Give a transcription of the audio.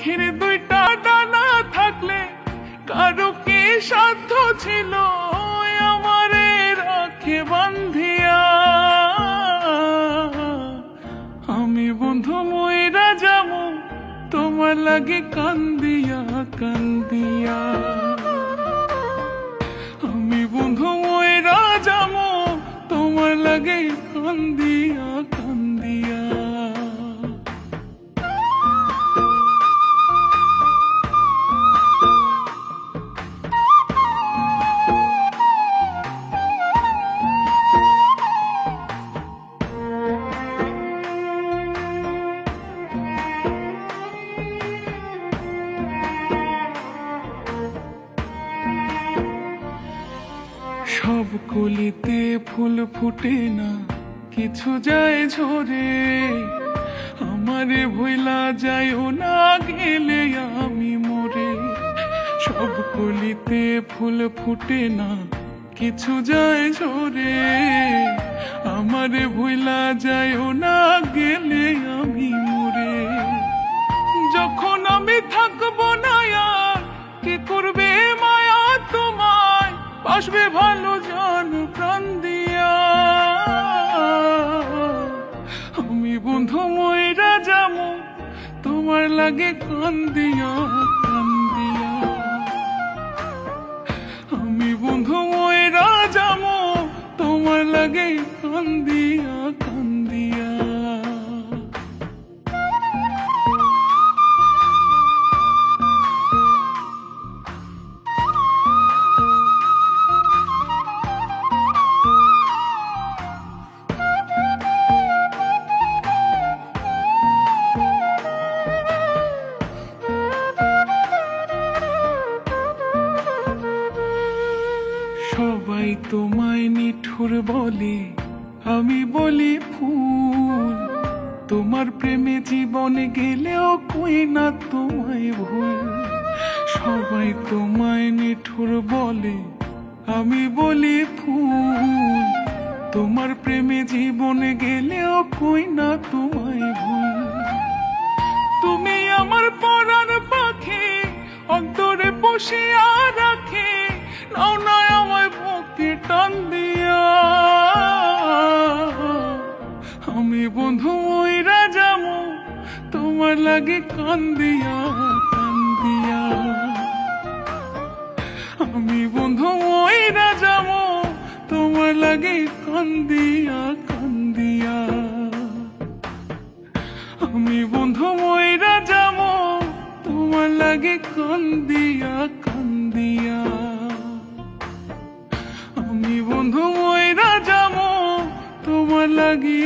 পাখির দুইটা ডানা থাকলে কারও কি সাধ্য ছিল? আমারে রাখে বান্ধিয়া। আমি বন্ধু ময়রা যাব, তোমার লাগে কান্দিয়া কান্দিয়া। আমি বন্ধু ময়রা যাব, তোমার লাগে কান্দিয়া। সব কলিতে ফুল ফুটে না, কিছু যায় ঝরে। আমারে ভইলা যায়ও না গেলে আমি মরে। সব কলিতে ফুল ফুটে না, কিছু যায় ঝরে। আমারে ভইলা যায়ও না গেলে আমি মরে। যখন আমি থাকব না কি করবে মায়া তোমায়? আসবে ভালো তোমার লাগে কান দিয়া কান দিয়া। আমি বন্ধু ময়রা যাব তোমার লাগে কান তোমায় নিঠুর বলে আমি বলি ফুল তোমার প্রেমে জীবনে গেলেও কই না তোমায় ভুল। সবাই তোমায় নিঠুর বলে আমি বলি ফুল তোমার প্রেমে জীবনে গেলেও কই না তোমায় ভুল। তুমি আমার পরার পাখি, অন্তরে বসে রাখি লাগে কান্দিয়া কান্দিয়া। আমি বন্ধু, ওই না যাব তোমার লাগে কান্দিয়া কান্দিয়া। আমি বন্ধু ময়রা যাব তোমার লাগে কান্দিয়া কান্দিয়া। আমি বন্ধু ময়রা যাব তোমার লাগে